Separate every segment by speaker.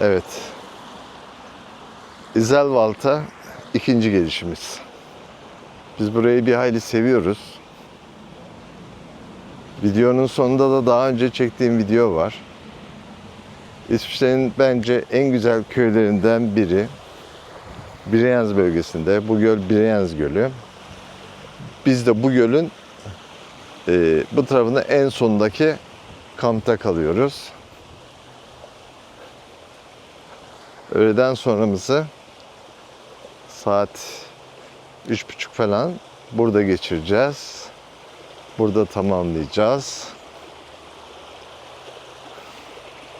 Speaker 1: Evet. İzelvalt'a ikinci gelişimiz. Biz burayı bir hayli seviyoruz. Videonun sonunda da daha önce çektiğim video var. İsviçre'nin bence en güzel köylerinden biri. Brienz bölgesinde. Bu göl Brienz Gölü. Biz de bu gölün e, bu tarafında en sondaki kampta kalıyoruz. Öğleden sonramızı saat üç buçuk falan burada geçireceğiz. Burada tamamlayacağız.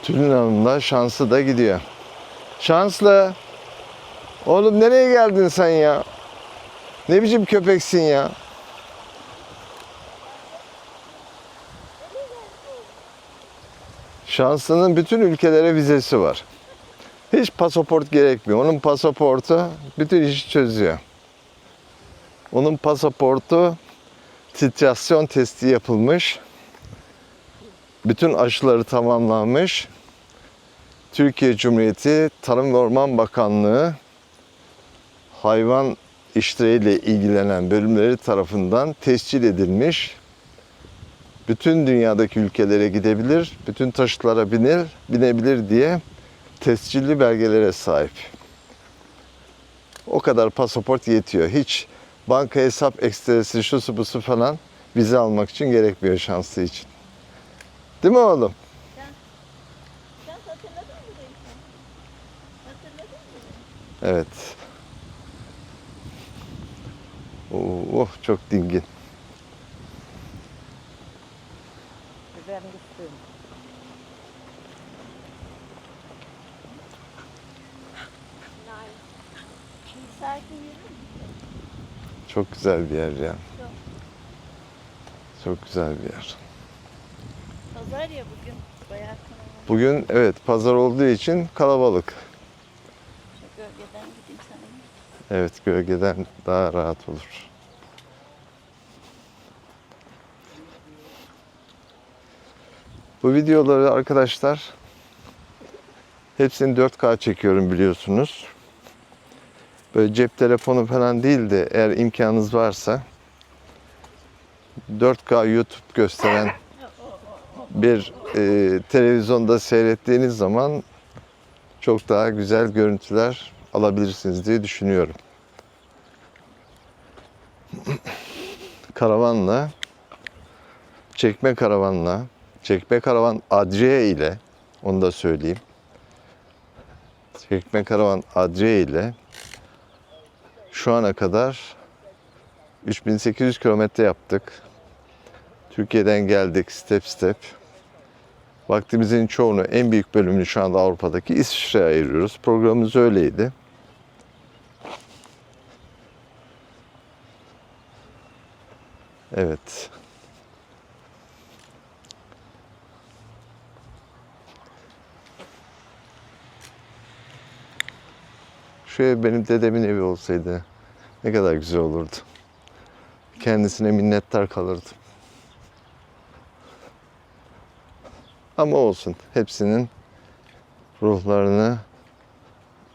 Speaker 1: Tülin Hanım da şanslı da gidiyor. Şanslı. Oğlum nereye geldin sen ya? Ne biçim köpeksin ya? Şanslı'nın bütün ülkelere vizesi var. Hiç pasaport gerekmiyor. Onun pasaportu bütün işi çözüyor. Onun pasaportu titrasyon testi yapılmış. Bütün aşıları tamamlanmış. Türkiye Cumhuriyeti Tarım ve Orman Bakanlığı hayvan işleriyle ilgilenen bölümleri tarafından tescil edilmiş. Bütün dünyadaki ülkelere gidebilir, bütün taşıtlara binir, binebilir diye tescilli belgelere sahip. O kadar pasaport yetiyor. Hiç banka hesap ekstresi, şusu busu falan vize almak için gerekmiyor şanslı için. Değil mi oğlum? Evet. Oo, oh, çok dingin.
Speaker 2: Wir werden
Speaker 3: sakin.
Speaker 1: Çok güzel bir yer ya.
Speaker 3: Çok.
Speaker 1: Çok güzel bir yer.
Speaker 3: Pazar ya bugün. Bayağı kalabalık.
Speaker 1: Bugün evet pazar olduğu için kalabalık.
Speaker 3: Şu gölgeden gideyim sana.
Speaker 1: Evet gölgeden daha rahat olur. Bu videoları arkadaşlar hepsini 4K çekiyorum biliyorsunuz. Böyle cep telefonu falan değil de eğer imkanınız varsa 4K YouTube gösteren bir e, televizyonda seyrettiğiniz zaman çok daha güzel görüntüler alabilirsiniz diye düşünüyorum. Karavanla, çekme karavanla, çekme karavan Adria ile, onu da söyleyeyim. Çekme karavan Adria ile şu ana kadar 3800 kilometre yaptık. Türkiye'den geldik step step. Vaktimizin çoğunu, en büyük bölümünü şu anda Avrupa'daki İsviçre'ye ayırıyoruz. Programımız öyleydi. Evet. Şu ev benim dedemin evi olsaydı ne kadar güzel olurdu. Kendisine minnettar kalırdım. Ama olsun. Hepsinin ruhlarını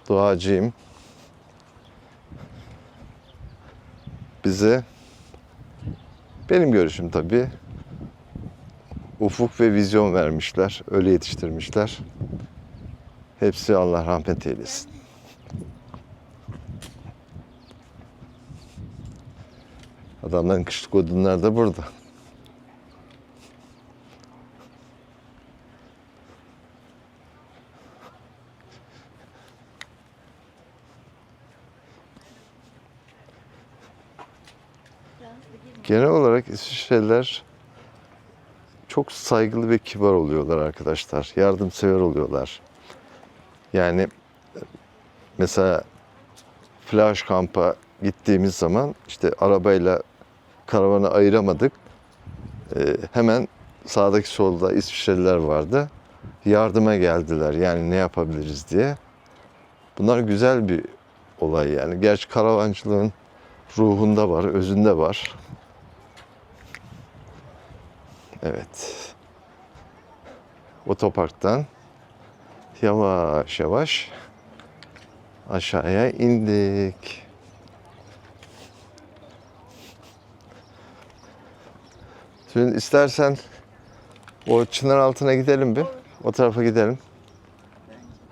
Speaker 1: duacıyım. Bize benim görüşüm tabii ufuk ve vizyon vermişler. Öyle yetiştirmişler. Hepsi Allah rahmet eylesin. Adamların kışlık odunlar da burada. Genel olarak İsviçreliler çok saygılı ve kibar oluyorlar arkadaşlar. Yardımsever oluyorlar. Yani mesela flash kampa gittiğimiz zaman işte arabayla karavanı ayıramadık. Ee, hemen sağdaki solda İsviçreliler vardı. Yardıma geldiler yani ne yapabiliriz diye. Bunlar güzel bir olay yani. Gerçi karavancılığın ruhunda var, özünde var. Evet. Otoparktan Yavaş yavaş aşağıya indik. Şimdi istersen o çınar altına gidelim bir. O tarafa gidelim.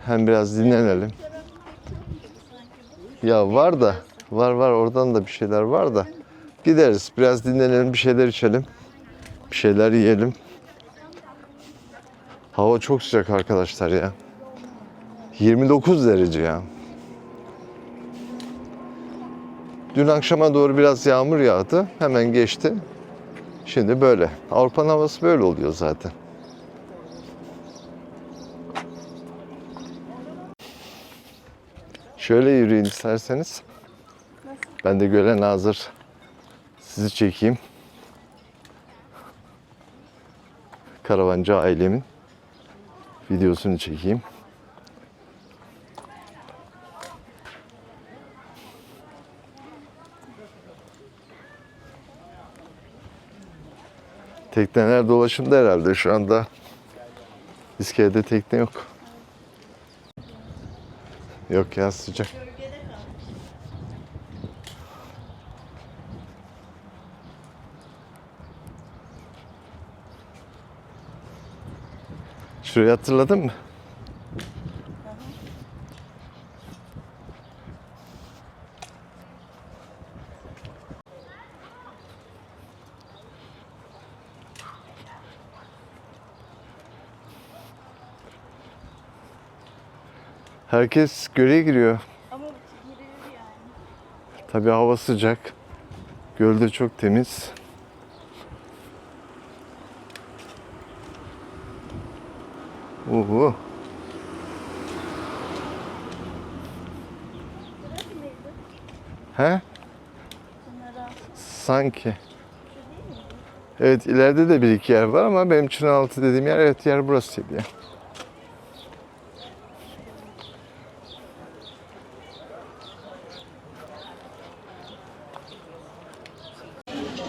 Speaker 1: Hem biraz dinlenelim. Ya var da, var var oradan da bir şeyler var da. Gideriz, biraz dinlenelim, bir şeyler içelim. Bir şeyler yiyelim. Hava çok sıcak arkadaşlar ya. 29 derece ya. Dün akşama doğru biraz yağmur yağdı. Hemen geçti. Şimdi böyle. Avrupa'nın havası böyle oluyor zaten. Şöyle yürüyün isterseniz. Ben de gölen hazır sizi çekeyim. Karavancı ailemin videosunu çekeyim. Tekneler dolaşımda herhalde şu anda. İskelede tekne yok. Yok ya sıcak. Şurayı hatırladın mı? Herkes göle giriyor.
Speaker 3: Ama girilir yani.
Speaker 1: Tabii hava sıcak. Gölde çok temiz. Uhu. He? Sanki. Evet ileride de bir iki yer var ama benim Çınaraltı dediğim yer evet yer burasıydı ya.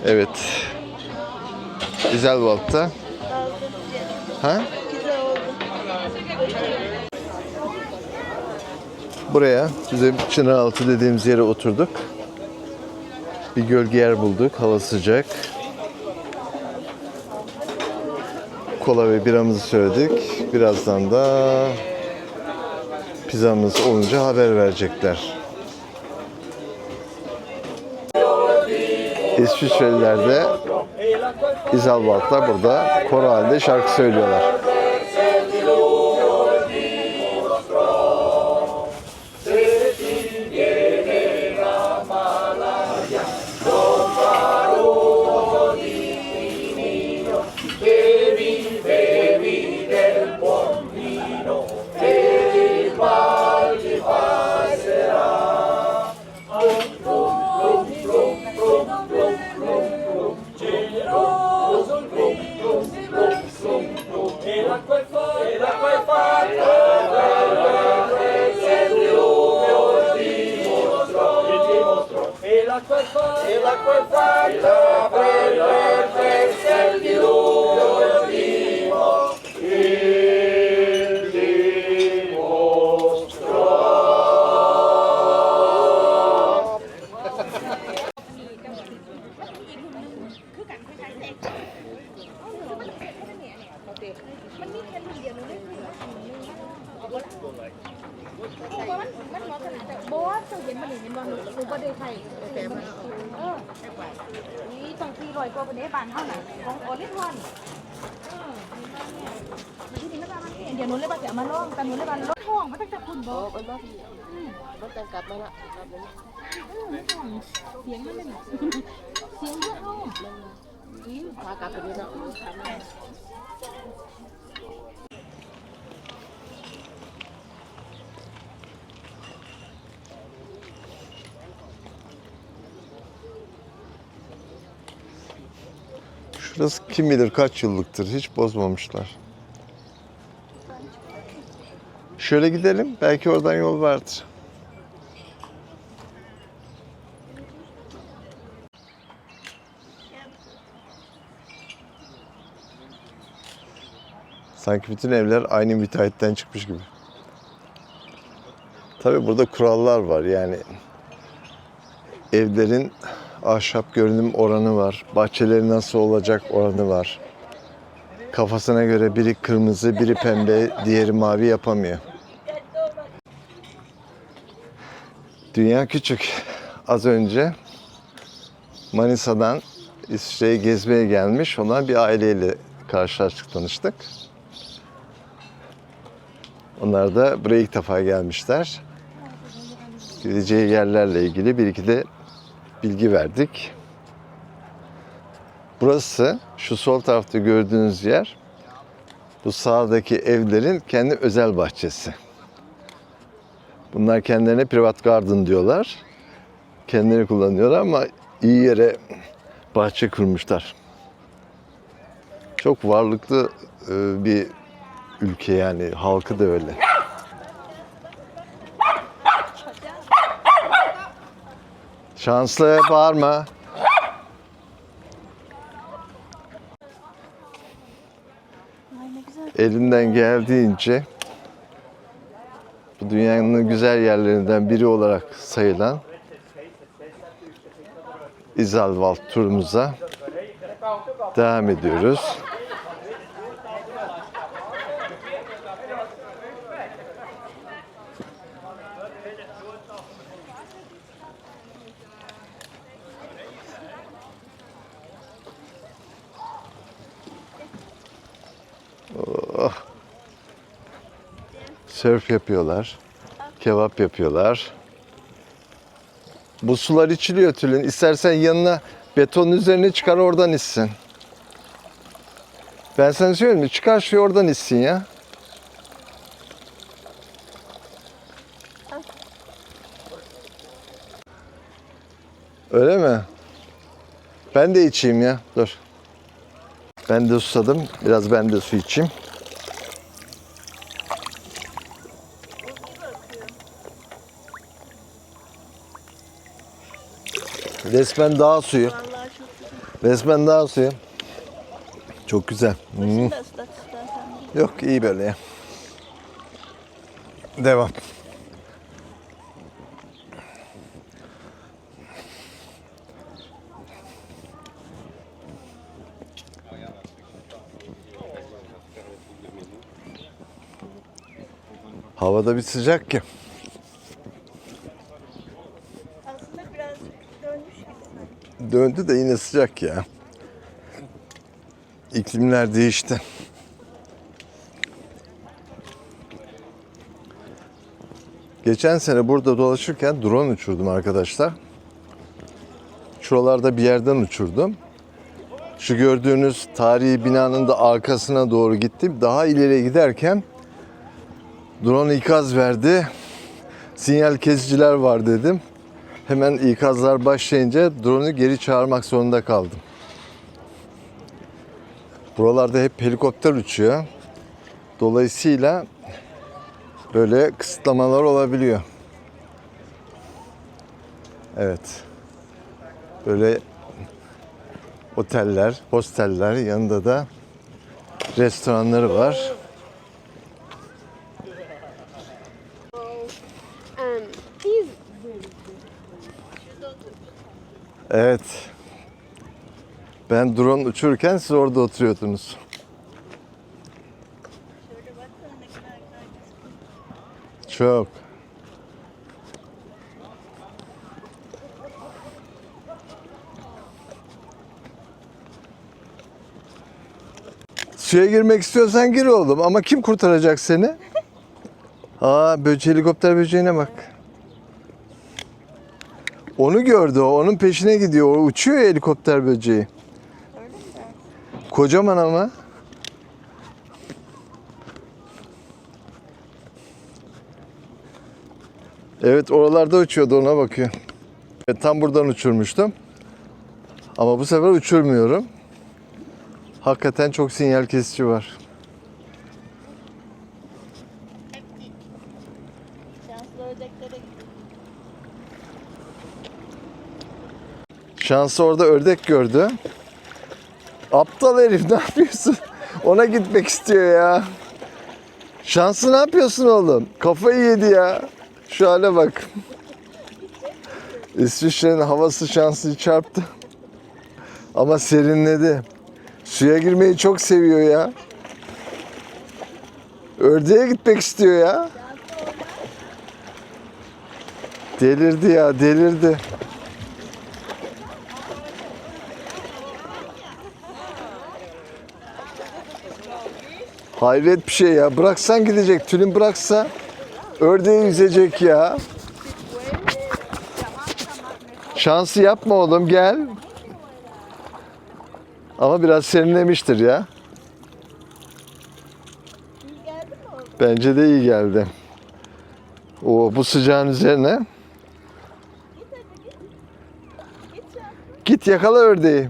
Speaker 1: Evet. Güzelbalt'ta.
Speaker 3: aldım.
Speaker 1: Ha?
Speaker 3: Güzel.
Speaker 1: Buraya bizim Çınaraltı dediğimiz yere oturduk. Bir gölge yer bulduk. Hava sıcak. Kola ve biramızı söyledik. Birazdan da pizzamız olunca haber verecekler. İsviçreliler de burada koro halinde şarkı söylüyorlar.
Speaker 4: Біла козак добрий, припився
Speaker 5: в ділу. ก มันร
Speaker 2: ถรถแต่กลับมาละกลับมาละ
Speaker 5: เออมันห้องเสียงมันเลยน่ะเสียงเพื่อห้อง
Speaker 2: อีขากลับไปนี่เนาะ
Speaker 1: Şurası kim bilir kaç yıllıktır. Hiç bozmamışlar. Şöyle gidelim. Belki oradan yol vardır. Sanki bütün evler aynı müteahhitten çıkmış gibi. Tabii burada kurallar var. Yani evlerin ahşap görünüm oranı var. Bahçeleri nasıl olacak oranı var. Kafasına göre biri kırmızı, biri pembe, diğeri mavi yapamıyor. Dünya küçük. Az önce Manisa'dan İsviçre'ye gezmeye gelmiş olan bir aileyle karşılaştık, tanıştık. Onlar da buraya ilk defa gelmişler. Gideceği yerlerle ilgili bir iki de bilgi verdik. Burası şu sol tarafta gördüğünüz yer bu sağdaki evlerin kendi özel bahçesi. Bunlar kendilerine private garden diyorlar. Kendileri kullanıyorlar ama iyi yere bahçe kurmuşlar. Çok varlıklı e, bir ülke yani halkı da öyle. Şanslı bağırma. Elinden geldiğince bu dünyanın güzel yerlerinden biri olarak sayılan İzalwald turumuza devam ediyoruz. Sörf yapıyorlar. Kebap yapıyorlar. Bu sular içiliyor Tülin. İstersen yanına betonun üzerine çıkar oradan içsin. Ben sana söyleyeyim mi? Çıkar şu oradan içsin ya. Öyle mi? Ben de içeyim ya. Dur. Ben de susadım. Biraz ben de su içeyim. Resmen dağ suyu.
Speaker 3: Vallahi çok güzel.
Speaker 1: Resmen dağ suyu. Çok güzel. Hmm.
Speaker 3: Başını da ıslat istersen.
Speaker 1: Yok iyi böyle ya. Devam. Havada bir sıcak ki.
Speaker 3: Aslında biraz dönmüş gibi.
Speaker 1: Döndü de yine sıcak ya. İklimler değişti. Geçen sene burada dolaşırken drone uçurdum arkadaşlar. Şuralarda bir yerden uçurdum. Şu gördüğünüz tarihi binanın da arkasına doğru gittim. Daha ileriye giderken drone ikaz verdi. Sinyal kesiciler var dedim. Hemen ikazlar başlayınca drone'u geri çağırmak zorunda kaldım. Buralarda hep helikopter uçuyor. Dolayısıyla böyle kısıtlamalar olabiliyor. Evet. Böyle oteller, hosteller yanında da restoranları var. Evet. Ben drone uçururken siz orada oturuyordunuz. Çok. Suya girmek istiyorsan gir oğlum ama kim kurtaracak seni? Aa böce helikopter böceğine bak. Onu gördü o, onun peşine gidiyor. O uçuyor ya helikopter böceği. Kocaman ama. Evet oralarda uçuyordu ona bakıyor. Evet, tam buradan uçurmuştum. Ama bu sefer uçurmuyorum. Hakikaten çok sinyal kesici var.
Speaker 3: Şanslı ördeklere gidiyor.
Speaker 1: Şansı orada ördek gördü. Aptal herif ne yapıyorsun? Ona gitmek istiyor ya. Şansı ne yapıyorsun oğlum? Kafayı yedi ya. Şu hale bak. İsviçre'nin havası şansı çarptı. Ama serinledi. Suya girmeyi çok seviyor ya. Ördeğe gitmek istiyor ya. Delirdi ya, delirdi. Hayret bir şey ya. Bıraksan gidecek. Tülin bıraksa ördeği yüzecek ya. Şansı yapma oğlum gel. Ama biraz serinlemiştir ya. Bence de iyi geldi. O bu sıcağın üzerine. Git yakala ördeği.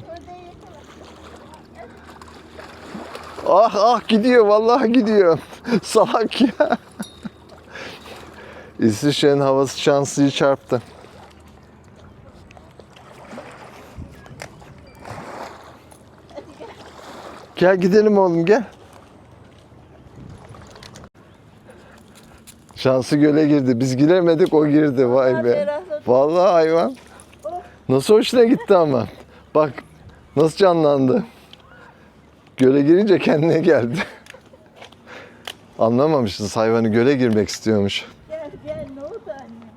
Speaker 1: Ah ah gidiyor vallahi gidiyor. Salak ya. İsviçre'nin havası şanslıyı çarptı. Gel gidelim oğlum gel. Şansı göle girdi. Biz giremedik o girdi. Vay be. Vallahi hayvan. Nasıl hoşuna gitti ama. Bak nasıl canlandı. Göle girince kendine geldi. Anlamamışız hayvanı göle girmek istiyormuş.
Speaker 3: Gel gel ne oldu anne?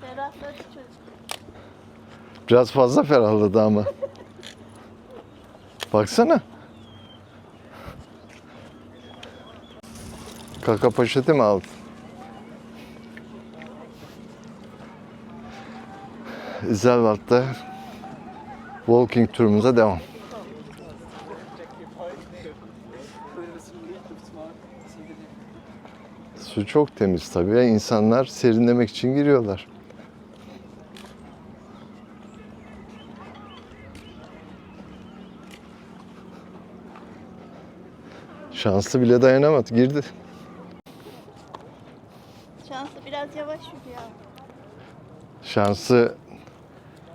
Speaker 3: Ferahladı çocuk.
Speaker 1: Biraz fazla ferahladı ama. Baksana. Kaka poşeti mi aldın? İzelvat'ta walking turumuza devam. Su çok temiz tabii. İnsanlar serinlemek için giriyorlar. Şanslı bile dayanamadı. Girdi.
Speaker 3: Şanslı biraz yavaş yürü ya.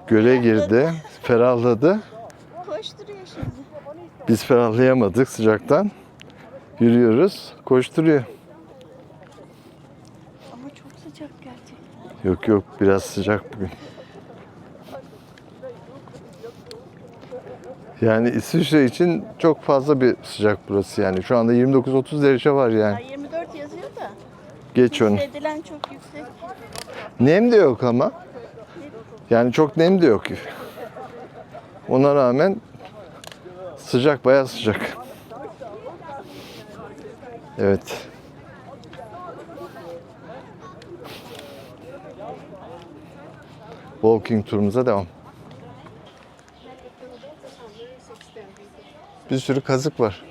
Speaker 1: Göle girdi. Ferahladı.
Speaker 3: Koşturuyor şimdi.
Speaker 1: Biz ferahlayamadık sıcaktan. Yürüyoruz. Koşturuyor.
Speaker 3: Ama çok sıcak gerçekten.
Speaker 1: Yok yok biraz sıcak bugün. Yani İsviçre için çok fazla bir sıcak burası yani. Şu anda 29-30 derece var
Speaker 3: Ya
Speaker 1: yani.
Speaker 3: 24 yazıyor da.
Speaker 1: Geç onu.
Speaker 3: Hissedilen çok yüksek.
Speaker 1: Nem de yok ama. Yani çok nem de yok. Ona rağmen sıcak bayağı sıcak. Evet. Walking turumuza devam. Bir sürü kazık var.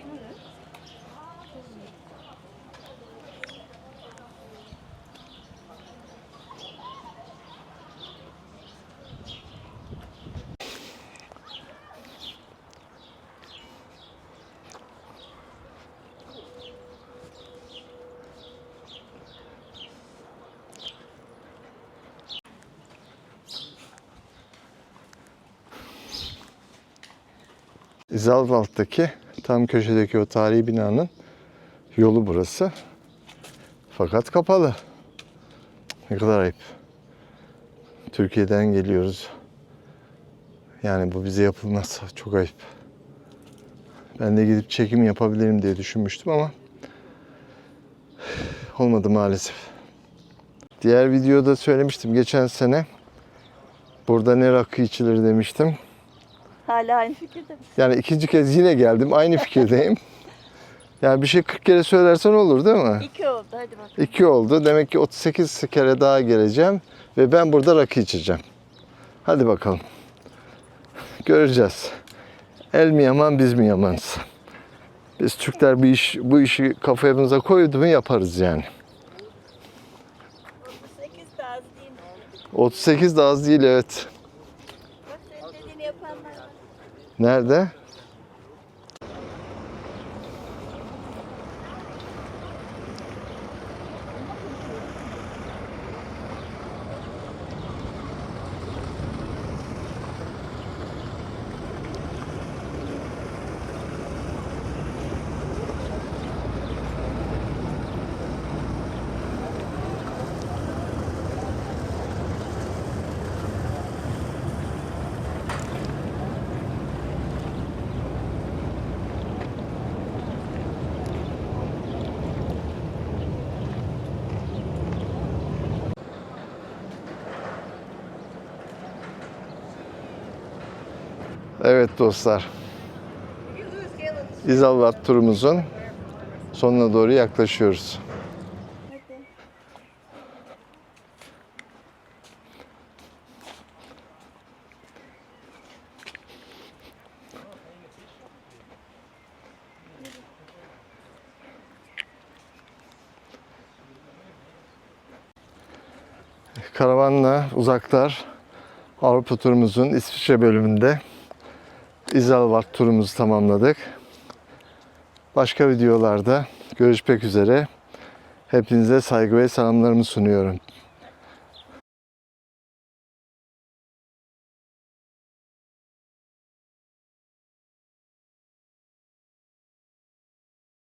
Speaker 1: İzalvalt'taki tam köşedeki o tarihi binanın yolu burası. Fakat kapalı. Ne kadar ayıp. Türkiye'den geliyoruz. Yani bu bize yapılmaz. Çok ayıp. Ben de gidip çekim yapabilirim diye düşünmüştüm ama olmadı maalesef. Diğer videoda söylemiştim geçen sene burada ne rakı içilir demiştim.
Speaker 3: Hala aynı fikirde?
Speaker 1: Yani ikinci kez yine geldim. Aynı fikirdeyim. Yani bir şey 40 kere söylersen olur değil mi?
Speaker 3: İki oldu hadi bak.
Speaker 1: İki oldu. Demek ki 38 kere daha geleceğim. Ve ben burada rakı içeceğim. Hadi bakalım. Göreceğiz. El mi yaman biz mi yamanız? Biz Türkler bir iş, bu işi kafamıza koydu mu yaparız yani.
Speaker 3: 8 de az değil mi?
Speaker 1: 38 de az değil evet.
Speaker 3: Bak senin dediğini yapanlar var.
Speaker 1: Nerede? Evet dostlar. İzalvat turumuzun sonuna doğru yaklaşıyoruz. Karavanla uzaklar Avrupa turumuzun İsviçre bölümünde İzalvat turumuzu tamamladık. Başka videolarda görüşmek üzere. Hepinize saygı ve selamlarımı sunuyorum.